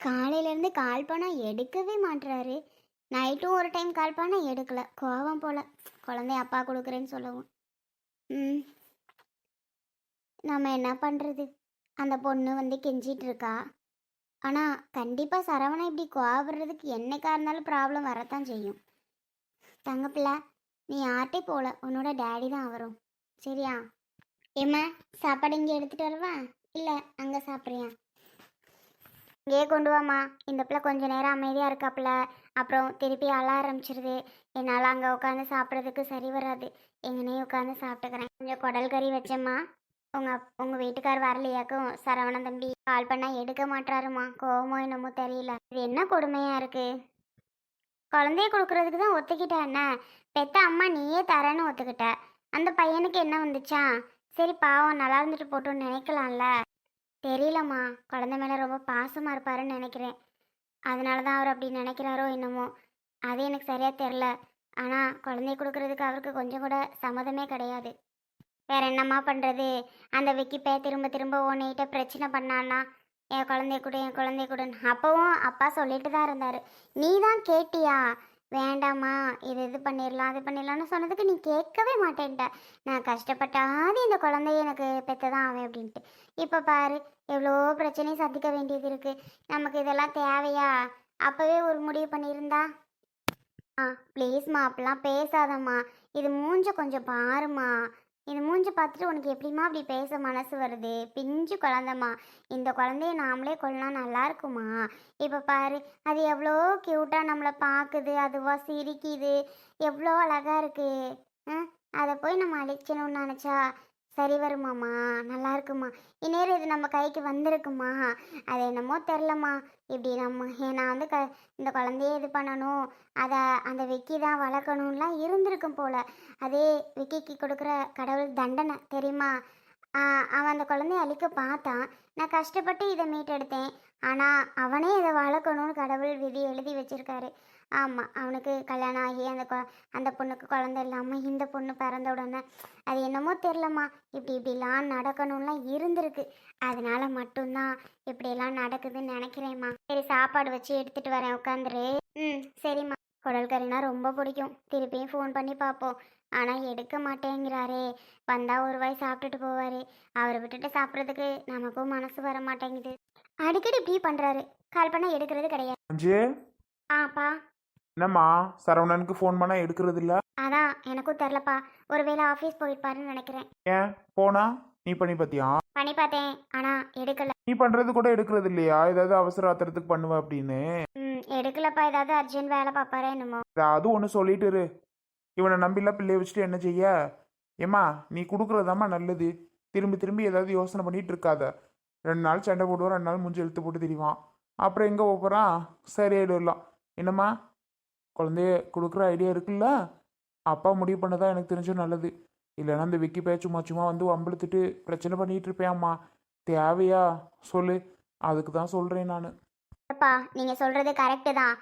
காலையிலேருந்து கால் பண்ணால் எடுக்கவே மாட்டுறாரு நைட்டும் ஒரு டைம் கால் பண்ணால் எடுக்கல. கோவம் போல். குழந்தைய அப்பா கொடுக்குறேன்னு சொல்லவும். ம். நம்ம என்ன பண்ணுறது அந்த பொண்ணு வந்து கெஞ்சிட்டு இருக்கா. ஆனால் கண்டிப்பாக சரவணன் இப்படி கோவப்படுறதுக்கு என்னைக்கா இருந்தாலும் ப்ராப்ளம் வரத்தான் செய்யும். தங்கப்பிள்ள நீ யார்கிட்டே போகல உன்னோட டேடி தான் வரும் சரியா? ஏம்மா சாப்பாடு இங்கே எடுத்துகிட்டு வரவா? இல்லை அங்கே சாப்பிட்றியா? இங்கேயே கொண்டு வாம்மா. இந்த பிள்ளை கொஞ்ச நேரம் அமைதியாக இருக்காப்புல. அப்புறம் திருப்பி அழ ஆரம்பிச்சிருது. என்னால் அங்கே உட்காந்து சாப்பிட்றதுக்கு சரி வராது. எங்கனே உட்காந்து சாப்பிட்டுக்கிறேன். கொஞ்சம் குடல் கறி வச்சேம்மா. உங்கள் உங்கள் வீட்டுக்கார் வரலையாக்கும். சரவணன் தம்பி கால் பண்ணால் எடுக்க மாட்டாருமா கோவமோ என்னமோ தெரியல. இது என்ன கொடுமையாக இருக்குது குழந்தைய கொடுக்கறதுக்கு தான் ஒத்துக்கிட்ட என்ன? பெத்த அம்மா நீயே தரேன்னு ஒத்துக்கிட்ட. அந்த பையனுக்கு என்ன வந்துச்சா? சரி பாவம். நல்லா இருந்துட்டு போட்டோன்னு நினைக்கலாம்ல. தெரியலம்மா. குழந்தை மேலே ரொம்ப பாசமாக இருப்பாருன்னு நினைக்கிறேன். அதனால தான் அவர் அப்படி நினைக்கிறாரோ என்னமோ. அது எனக்கு சரியாக தெரில ஆனால் குழந்தைய கொடுக்கறதுக்கு அவருக்கு கொஞ்சம் கூட சம்மதமே கிடையாது. வேற என்னம்மா பண்ணுறது அந்த விக்கிப்பே திரும்ப திரும்ப ஓனிட்ட பிரச்சனை பண்ணான்னா என் குழந்தைய கொடு என் குழந்தைய கொடுன்னு. அப்போவும் அப்பா சொல்லிட்டு தான் இருந்தார். நீ தான் கேட்டியா? வேண்டாம்மா இது இது பண்ணிடலாம் அது பண்ணிடலாம்னு சொன்னதுக்கு நீ கேட்கவே மாட்டேன்ட்ட. நான் கஷ்டப்பட்டாது இந்த குழந்தைய எனக்கு பெற்றதான் அவன் அப்படின்ட்டு. இப்போ பாரு எவ்வளோ பிரச்சனையும் சந்திக்க வேண்டியது இருக்குது நமக்கு இதெல்லாம் தேவையா? அப்போவே ஒரு முடிவு பண்ணியிருந்தா? ஆ ப்ளீஸ்மா அப்படிலாம் பேசாதம்மா. இது மூஞ்ச கொஞ்சம் பாருமா இது மூஞ்சி பார்த்துட்டு உனக்கு எப்படிம்மா அப்படி பேச மனசு வருது? பிஞ்சு குழந்தம்மா. இந்த குழந்தைய நாமளே கொள்ளலாம் நல்லா இருக்குமா? இப்போ பாரு அது எவ்வளோ க்யூட்டாக நம்மளை பார்க்குது அதுவாக சிரிக்குது. எவ்வளோ அழகாக இருக்குது அதை போய் நம்ம அழிச்சணும்னு நினச்சா சரி வருமாம்மா நல்லா இருக்குமா இந்நேரம் இது நம்ம கைக்கு வந்திருக்குமா அது என்னமோ தெரிலம்மா இப்படி நம்ம ஏ, நான் வந்து க இந்த குழந்தைய இது பண்ணணும். அதை அந்த விக்கி தான் வளர்க்கணும்லாம் இருந்திருக்கும் போல. அதே விக்கிக்கு கொடுக்குற கடவுள் தண்டனை தெரியுமா? அவன் அந்த குழந்தைய அழிக்க பார்த்தான். நான் கஷ்டப்பட்டு இதை மீட்டெடுத்தேன். ஆனால் அவனே இதை வளர்க்கணும்னு கடவுள் விதி எழுதி வச்சிருக்காரு. ஆமாம் அவனுக்கு கல்யாணம் ஆகி அந்த கொ அந்த பொண்ணுக்கு குழந்தை இல்லாமல் இந்த பொண்ணு பிறந்த உடனே அது என்னமோ தெரிலம்மா இப்படி இப்படிலாம் நடக்கணும்லாம் இருந்திருக்கு. அதனால மட்டும்தான் இப்படியெல்லாம் நடக்குதுன்னு நினைக்கிறேம்மா. சரி சாப்பாடு வச்சு எடுத்துட்டு வரேன் உட்காந்துரு ம் சரிம்மா. குடல் கறினா ரொம்ப பிடிக்கும். திருப்பியும் ஃபோன் பண்ணி பார்ப்போம் ஆனால் எடுக்க மாட்டேங்கிறாரே. வந்தால் ஒரு வாய் சாப்பிட்டுட்டு போவார். அவரை விட்டுட்டு சாப்பிட்றதுக்கு நமக்கும் மனசு வர மாட்டேங்குது. அடிக்கடி இப்படி பண்ணுறாரு கால் பண்ணால் எடுக்கிறது கிடையாது. ஆப்பா என்னம்மா சரவணனுக்கு ஃபோன் பண்ணால் எடுக்கிறது இல்ல? அதான் எனக்கும் தெரிலப்பா ஒருவேளை ஆஃபீஸ் போயிருப்பாருன்னு நினைக்கிறேன். ஏன்? போனா? நீ பண்ணி பார்த்தியா பண்ணி பார்த்தேன் ஆனால் எடுக்கல. நீ பண்ணுறது கூட எடுக்கிறது இல்லையா? ஏதாவது அவசர ஆத்திரத்துக்கு பண்ணுவ அப்படின்னு. ம் எடுக்கலப்பா. ஏதாவது அர்ஜென்ட் வேலை பார்ப்பாரே என்னமோ. அது ஒன்று சொல்லிட்டு இரு. இவனை நம்பிலாம் பிள்ளைய வச்சுட்டு என்ன செய்ய? ஏம்மா நீ கொடுக்குறதாம்மா நல்லது. திரும்பி திரும்பி ஏதாவது யோசனை பண்ணிட்டு இருக்காத. ரெண்டு நாள் சண்டை போடுவான் ரெண்டு நாள் மூஞ்சி இழுத்து போட்டு திரிவான். அப்புறம் எங்கே போகிறான் சரியாயிடலாம் என்னம்மா? குழந்தைய கொடுக்குற ஐடியா இருக்குல்ல? அப்பா முடிவு பண்ணதான் எனக்கு தெரிஞ்சும் நல்லது. இல்லைன்னா இந்த விக்கி பேச்சு சும்மா சும்மா வந்து வம்பிழுத்துட்டு பிரச்சனை பண்ணிட்டு இருப்பேன்ம்மா தேவையா? சொல்லு. அதுக்கு தான் சொல்கிறேன் நான். அப்பா நீங்கள் சொல்கிறது கரெக்டு தான்.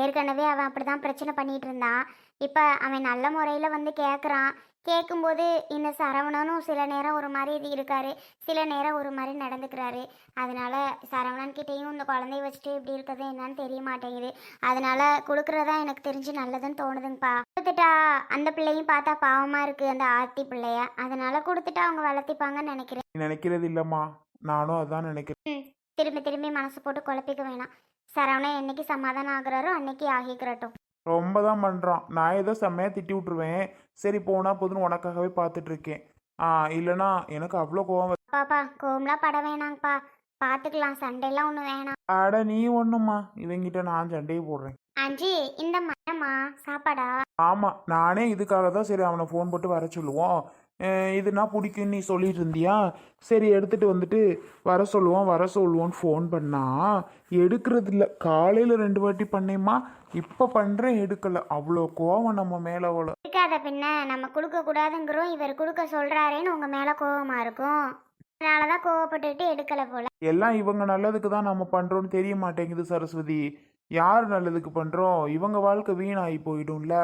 ஏற்கனவே அவன் அப்படி தான் பிரச்சனை பண்ணிகிட்டு இருந்தான். இப்போ அவன் நல்ல முறையில் வந்து கேட்குறான் கேட்கும்போது இந்த சரவணனும் சில நேரம் ஒரு மாதிரி இது இருக்காரு. சில நேரம் ஒரு மாதிரி நடந்துக்கிறாரு. அதனால சரவணன் கிட்டேயும் இந்த குழந்தைய வச்சுட்டு இப்படி இருக்கிறது என்னன்னு தெரிய மாட்டேங்குது. அதனால கொடுக்குறதா எனக்கு தெரிஞ்சு நல்லதுன்னு தோணுதுங்கப்பா. கொடுத்துட்டா அந்த பிள்ளையும் பார்த்தா பாவமாக இருக்குது அந்த ஆர்த்தி பிள்ளைய. அதனால கொடுத்துட்டா அவங்க வளர்த்திப்பாங்கன்னு நினைக்கிறேன். நினைக்கிறது இல்லைம்மா. நானும் அதான் நினைக்கிறேன். திரும்பி திரும்பி மனசு போட்டு குழப்பிக்க வேணாம். சரவணன் என்னைக்கு சமாதானம் ஆகுறாரோ அன்னைக்கு ஆகிக்கிறட்டும். ரொம்ப தான் பண்ணுறான் நான் ஏதோ செம்மையாக திட்டி விட்ருவேன் சரி போனா போதுன்னு உனக்காகவே பார்த்துட்டு இருக்கேன் ஆ இல்லைனா எனக்கு அவ்வளோ கோவம். பாப்பா கோம்லாம் பட வேணாங்கப்பா. பார்த்துக்கலாம் சண்டைலாம் ஒன்றும் வேணாம். அட நீ ஒன்றும்மா இவங்கிட்ட நான் சண்டையை போடுறேன். ஆஞ்சி இந்த மரமா சாப்பாடா? ஆமாம் நானே இதுக்காக தான் சரி அவனை ஃபோன் போட்டு வர சொல்லுவோம். அஹ் இதுனா பிடிக்கும்னு நீ சொல்லிட்டு இருந்தியா? சரி எடுத்துட்டு வந்துட்டு வர சொல்லுவோம் வர சொல்லுவோன்னு ஃபோன் பண்ணா எடுக்கிறது இல்லை காலையில் ரெண்டு வாட்டி பண்ணேம்மா. இப்போ பண்ணுறேன் எடுக்கலை. அவ்வளோ கோவம் நம்ம மேலே அவ்வளோ இருக்காத பின்ன நம்ம கொடுக்க கூடாதுங்கிறோம். இவர் கொடுக்க சொல்றாரேன்னு உங்க மேல கோவமா இருக்கும். அதனாலதான் கோவப்பட்டுட்டு எடுக்கல போல. எல்லாம் இவங்க நல்லதுக்கு தான் நம்ம பண்ணுறோன்னு தெரிய மாட்டேங்குது சரஸ்வதி. யார் நல்லதுக்கு பண்ணுறோம் இவங்க வாழ்க்கை வீணாகி போயிடும்ல.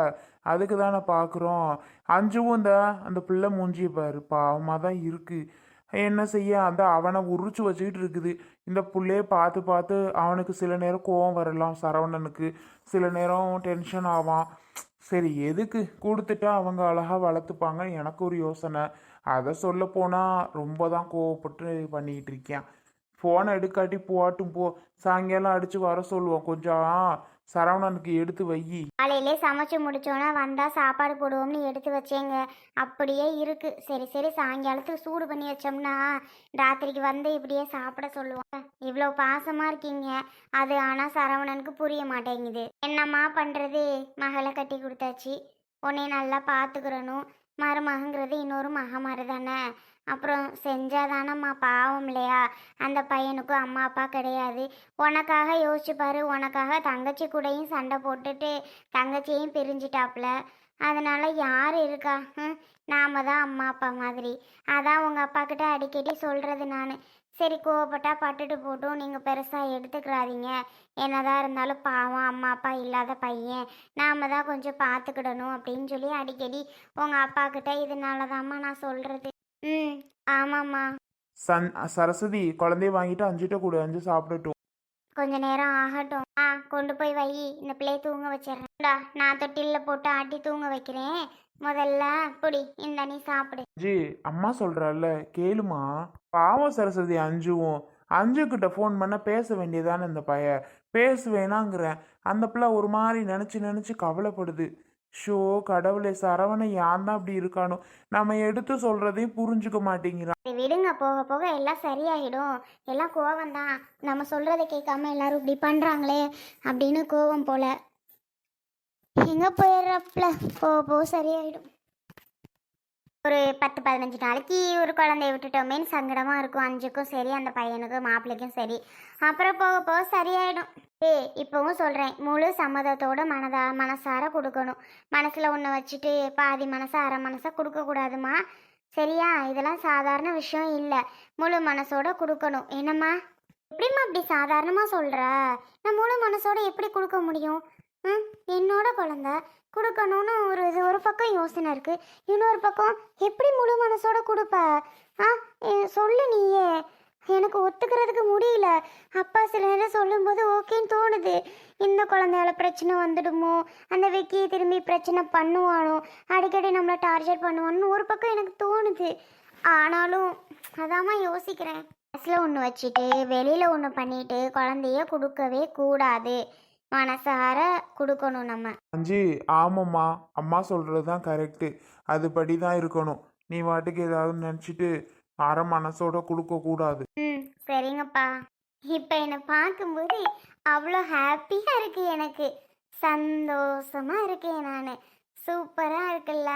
அதுக்கு தானே பார்க்குறோம் அஞ்சுவும் இந்த அந்த பிள்ளை மூஞ்சியை பாரு. பாவமாக தான் இருக்குது என்ன செய்ய? அந்த அவனை உரிச்சு வச்சுக்கிட்டு இருக்குது. இந்த புள்ளைய பார்த்து பார்த்து அவனுக்கு சில நேரம் கோவம் வரலாம் சரவணனுக்கு. சில நேரம் டென்ஷன் ஆவான். சரி எதுக்கு? கொடுத்துட்டா அவங்க அழகாக வளர்த்துப்பாங்க. எனக்கு ஒரு யோசனை. அதை சொல்ல போனால் ரொம்ப தான் கோவப்பட்டு பண்ணிக்கிட்டு இருக்கேன் ஃபோனை எடுக்காட்டி போட்டும் போ. சாயங்காலம் அடித்து வர சொல்லுவோம். கொஞ்சம் சரவணனுக்கு எடுத்து வை. காலையிலே சமைச்சு முடிச்சோன்னா வந்தால் சாப்பாடு போடுவோம்னு எடுத்து வச்சேங்க. அப்படியே இருக்கு. சரி சரி சாயங்காலத்துக்கு சூடு பண்ணி வச்சோம்னா ராத்திரிக்கு வந்து இப்படியே சாப்பிட சொல்லுவோம் இவ்வளோ பாசமாக இருக்கீங்க. அது ஆனால் சரவணனுக்கு புரிய மாட்டேங்குது. என்னம்மா பண்றது? மகளை கட்டி கொடுத்தாச்சு. உன்னை நல்லா பார்த்துக்கிறணும் மருமகங்கிறது இன்னொரு மகமாரி தானே? அப்புறம் செஞ்சாதானம்மா பாவம் இல்லையா? அந்த பையனுக்கும் அம்மா அப்பா கிடையாது. உனக்காக யோசிச்சுப்பாரு. உனக்காக தங்கச்சி கூடயும் சண்டை போட்டுட்டு தங்கச்சியையும் பிரிஞ்சிட்டாப்புல. அதனால் யார் இருக்கா? ஹம்? நாம தான் அம்மா அப்பா மாதிரி. அதான் உங்கள் அப்பா கிட்ட அடிக்கடி சொல்கிறது நான். சரி கோவப்பட்டா பட்டுட்டு போட்டும். நீங்கள் பெருசாக எடுத்துக்கிறாதீங்க. என்னதான் இருந்தாலும் பாவம் அம்மா அப்பா இல்லாத பையன். நாம தான் கொஞ்சம் பார்த்துக்கிடணும் அப்படின்னு சொல்லி அடிக்கடி உங்கள் அப்பா கிட்ட இதனால தான்மா நான் சொல்கிறது ம் ஆமாம்மா. சன் சரஸ்வதி குழந்தைய வாங்கிட்டு அஞ்சுட்ட கொடு அஞ்சு சாப்பிடட்டும். கொஞ்ச நேரம் ஆகட்டும். ஆ கொண்டு போய் வை. இந்த பிள்ளைய தூங்க வச்சிடுறேன்டா நான் தொட்டிலில் போட்டு ஆட்டி தூங்க வைக்கிறேன். முதல்ல புடி இந்த நீ சாப்பிடு. ஜி அம்மா சொல்றால கேளுமா. பாவம் சரஸ்வதி அஞ்சுவும். அஞ்சு கிட்ட ஃபோன் பண்ண பேச வேண்டியதானே இந்த பைய பேசுவேனாங்கிறேன். அந்த பிள்ளை ஒரு மாதிரி நினச்சி நினச்சி கவலைப்படுது. ஷோ கடவுளே சரவணை யான் தான் அப்படி இருக்கானோ? நம்ம எடுத்து சொல்றதையும் புரிஞ்சுக்க மாட்டேங்கிறான். விடுங்க. போக போக எல்லாம் சரியாயிடும். எல்லாம் கோவம் தான் நம்ம சொல்றதை கேட்காம எல்லாரும் இப்படி பண்றாங்களே அப்படின்னு கோவம் போல. எங்க போயிடுறப்பல போக போக சரியாயிடும். ஒரு பத்து பதினஞ்சு நாளைக்கு ஒரு குழந்தைய விட்டுட்டோமேன்னு சங்கடமாக இருக்கும். அஞ்சுக்கும் சரி அந்த பையனுக்கும் மாப்பிள்ளைக்கும் சரி. அப்புறம் போக போக சரியாயிடும். ஏ இப்போவும் சொல்கிறேன் முழு சம்மதத்தோட மனதா மனசார கொடுக்கணும். மனசில் ஒன்று வச்சுட்டு பாதி மனசை அரை மனசை கொடுக்கக்கூடாதுமா சரியா? இதெல்லாம் சாதாரண விஷயம் இல்லை. முழு மனசோட கொடுக்கணும். என்னம்மா? எப்படிம்மா அப்படி சாதாரணமாக சொல்கிற நான் முழு மனசோட எப்படி கொடுக்க முடியும்? ம் என்னோட குழந்த கொடுக்கணும்னு ஒரு இது ஒரு பக்கம் யோசனை இருக்குது இன்னொரு பக்கம் எப்படி முழு மனசோட கொடுப்ப? ஆ ஏ, சொல்லு நீயே. எனக்கு ஒத்துக்கிறதுக்கு முடியல. அப்பா சில நேரம் சொல்லும்போது ஓகேன்னு தோணுது. இந்த குழந்தையால பிரச்சனை வந்துடுமோ? அந்த வெக்கியை திரும்பி பிரச்சனை பண்ணுவானோ? அடிக்கடி நம்மளை டார்ச்சர் பண்ணுவான்னு ஒரு பக்கம் எனக்கு தோணுது. ஆனாலும் அதாம்மா யோசிக்கிறேன். மனசில் ஒன்று வச்சுட்டு வெளியில் ஒன்று பண்ணிட்டு குழந்தைய கொடுக்கவே கூடாது. மனசார கொடுக்கணும் நம்ம. அஞ்சு ஆமாம்மா. அம்மா சொல்கிறது தான் கரெக்டு அதுபடி தான் இருக்கணும். நீ வாட்டுக்கு ஏதாவது நினச்சிட்டு அரை மனசோட கொடுக்கக்கூடாது ம் சரிங்கப்பா. இப்போ என்னை பார்க்கும்போது அவ்வளோ ஹாப்பியாக இருக்கு எனக்கு. சந்தோஷமா இருக்கேன் நான். சூப்பராக இருக்குல்ல.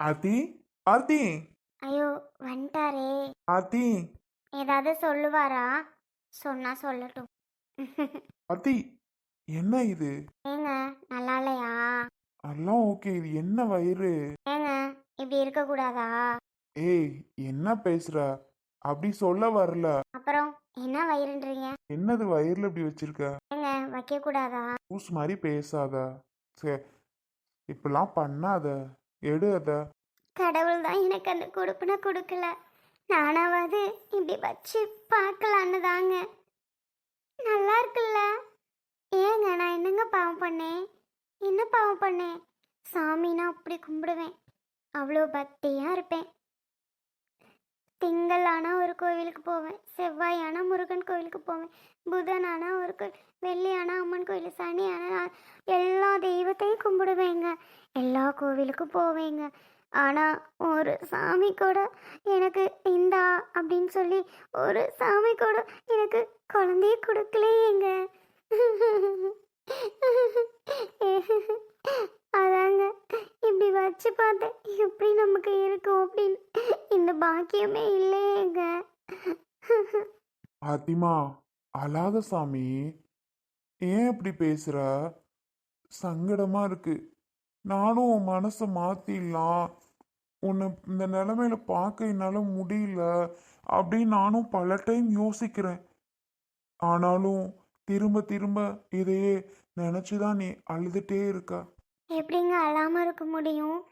ஆத்தி ஆத்தி ஐயோ வந்துட்டாரே. ஆத்தி ஏதாவது சொல்லுவாரா? சொன்னா சொல்லட்டும். ஆத்தி என்ன இது? ஏங்க நல்லா இல்லையா? எல்லாம் ஓகே இது என்ன வயிறு? ஏங்க இப்படி இருக்கக்கூடாதா? ஏய் என்ன பேசுற? அப்படி சொல்ல வரல. அப்புறம் என்ன வயிறுன்றீங்க? என்னது வயிறுல இப்படி வச்சிருக்க? ஏங்க வைக்கக்கூடாதா? லூஸ் மாதிரி பேசாத. சரி இப்படிலாம் பண்ணாத. எடு அத. கடவுள் தான் எனக்கு அந்த கொடுப்புன கொடுக்கல. நானாவது இப்படி வச்சு பார்க்கலான்னு தாங்க. நல்லா இருக்குல்ல? ஏங்க நான் என்னங்க பாவம் பண்ணேன் என்ன பாவம் பண்ணேன் சாமினா அப்படி கும்பிடுவேன். அவ்வளோ பக்தியாக இருப்பேன். திங்கள் ஆனால் ஒரு கோவிலுக்கு போவேன். செவ்வாய் ஆனால் முருகன் கோவிலுக்கு போவேன். புதன் ஆனால் ஒரு கோவில் வெள்ளி ஆனால் அம்மன் கோவில் சனி ஆனால் எல்லா தெய்வத்தையும் கும்பிடுவேங்க. எல்லா கோவிலுக்கும் போவேங்க. ஆனால் ஒரு சாமி கூட எனக்கு இந்தா அப்படின்னு சொல்லி ஒரு சாமி கூட எனக்கு குழந்தைய கொடுக்கலையேங்க. அதாங்க இப்படி வச்சு பார்த்தேன் எப்படி நமக்கு இருக்கும் அப்படின்னு இந்த பாக்கியமே இல்லையேங்க. பாத்திமா அழாத சாமி. ஏன் இப்படி பேசுற? சங்கடமா இருக்கு. நானும் உன் மனசை மாத்திடலாம். உன்னை இந்த நிலைமையில பார்க்க என்னால முடியல அப்படின்னு நானும் பல டைம் யோசிக்கிறேன். ஆனாலும் திரும்ப திரும்ப இதையே நினைச்சுதான் நீ அழுதுட்டே இருக்கா. எப்படிங்க அழாமல் இருக்க முடியும்?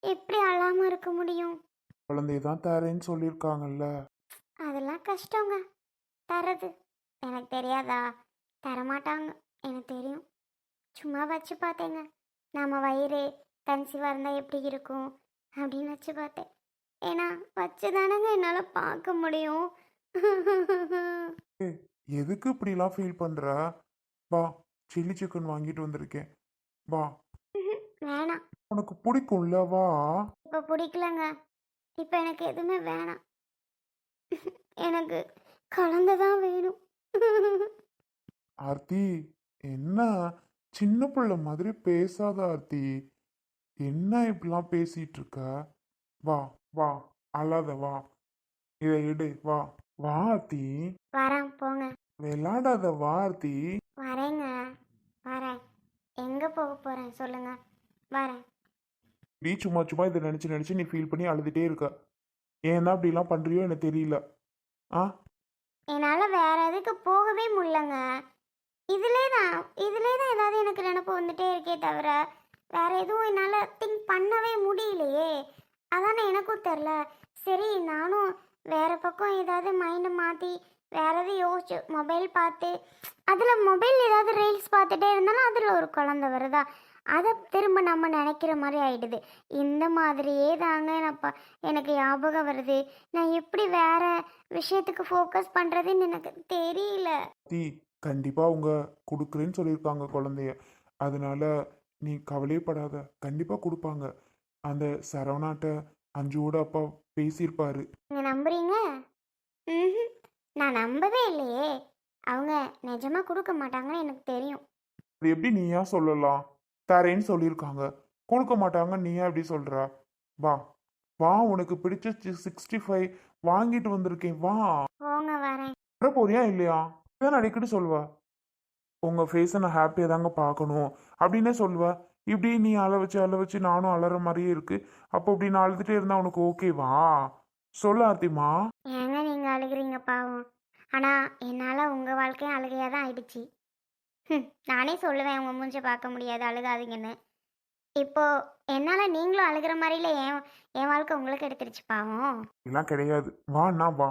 எப்படி அழாம இருக்க முடியும்? குழந்தைய தான் தரேன்னு சொல்லியிருக்காங்கல்ல. அதெல்லாம் கஷ்டங்க. தரது எனக்கு தெரியாதா? தரமாட்டாங்க. எனக்கு தெரியும். சும்மா வச்சு பார்த்தேங்க. நம்ம வயிறு கன்சீவாக இருந்தால் எப்படி இருக்கும்? அப்படின்னு வச்சு பார்த்தேன். ஏன்னா வச்சு தானங்க என்னால் பார்க்க முடியும். எதுக்கு இப்படிலாம் ஃபீல் பண்ற? வா சில்லி சிக்கன் வாங்கிட்டு வந்திருக்கேன். வா. வேணாம். உனக்கு பிடிக்கும்ல வா. இப்போ பிடிக்கலங்க. இப்போ எனக்கு எதுவுமே வேணாம். எனக்கு குழந்தை தான் வேணும். ஆர்த்தி என்ன? சின்ன பிள்ளை மாதிரி பேசாத ஆர்த்தி. என்ன இப்படிலாம் பேசிட்டு இருக்க வா வா அழாத வா. இதை எடு வா வா ஆர்த்தி. வரேன் போங்க. விளாடாத வா ஆர்த்தி. வரேங்க. வரேன். எங்கே போக போகிறேன் சொல்லுங்க. வரேன். நீ சும்மா சும்மா இதை நினச்சி நினச்சி நீ ஃபீல் பண்ணி அழுதுகிட்டே இருக்க. ஏன் தான் இப்படிலாம் பண்ணுறியோ எனக்கு தெரியல. ஆ? என்னால் வேற எதுக்கு போகவே முடியலங்க. இதிலே தான் இதிலே தான் ஏதாவது எனக்கு நினப்பு வந்துட்டே இருக்கே தவிர வேற எதுவும் என்னால் திங்க் பண்ணவே முடியலையே. அதானே எனக்கும் தெரில சரி நானும் வேற பக்கம் ஏதாவது மைண்டை மாற்றி வேற எதுவும் யோசிச்சு மொபைல் பார்த்து அதில் மொபைல் ஏதாவது ரீல்ஸ் பார்த்துட்டே இருந்தாலும் அதில் ஒரு குழந்தை வருதா? அதை திரும்ப நம்ம நினைக்கிற மாதிரி ஆயிடுது. இந்த மாதிரியே தாங்க நான் ப- எனக்கு ஞாபகம் வருது. நான் எப்படி வேற விஷயத்துக்கு ஃபோக்கஸ் பண்ணுறதுன்னு எனக்கு தெரியல. தீ கண்டிப்பாக அவங்க கொடுக்குறேன்னு சொல்லியிருக்காங்க குழந்தைய. அதனால நீ கவலையப்படாத. கண்டிப்பாக கொடுப்பாங்க. அந்த சரவணாட்ட அஞ்சுவோட அப்பா பேசியிருப்பாரு. நீங்கள் நம்புறீங்க? ம் நான் நம்பவே இல்லையே. அவங்க நிஜமாக கொடுக்க மாட்டாங்கன்னு எனக்கு தெரியும். அது எப்படி நீயா சொல்லலாம்? தரேன்னு சொல்லியிருக்காங்க. கொடுக்க மாட்டாங்க. நீயா எப்படி சொல்ற? வா. வா உனக்கு பிடிச்ச சிக்ஸ்டி ஃபைவ் வாங்கிட்டு வந்திருக்கேன். வா. போங்க வரேன். வர போறியா இல்லையா? இதான் அடிக்கடி சொல்வ. உங்க ஃபேஸை நான் ஹாப்பியாக தாங்க பார்க்கணும். அப்படின்னே சொல்வ இப்படி நீ அழ வச்சு அழ வச்சு நானும் அலற மாதிரியே இருக்கு. அப்போ இப்படி நான் அழுதுட்டே இருந்தா உனக்கு ஓகேவா சொல்ல ஆர்த்திமா. ஏங்க நீங்கள் அழுகிறீங்க பாவம். ஆனால் என்னால் உங்கள் வாழ்க்கையும் அழுகையாக தான் ஆயிடுச்சு. நானே சொல்லுவேன். உங்கள் மூஞ்ச பார்க்க முடியாது. அழுகாதீங்கன்னு. இப்போ என்னால் நீங்களும் அழுகிற மாதிரில என் என் வாழ்க்கை உங்களுக்கு எடுத்துருச்சு பாவம்? எல்லாம் கிடையாது. வா நான் வா.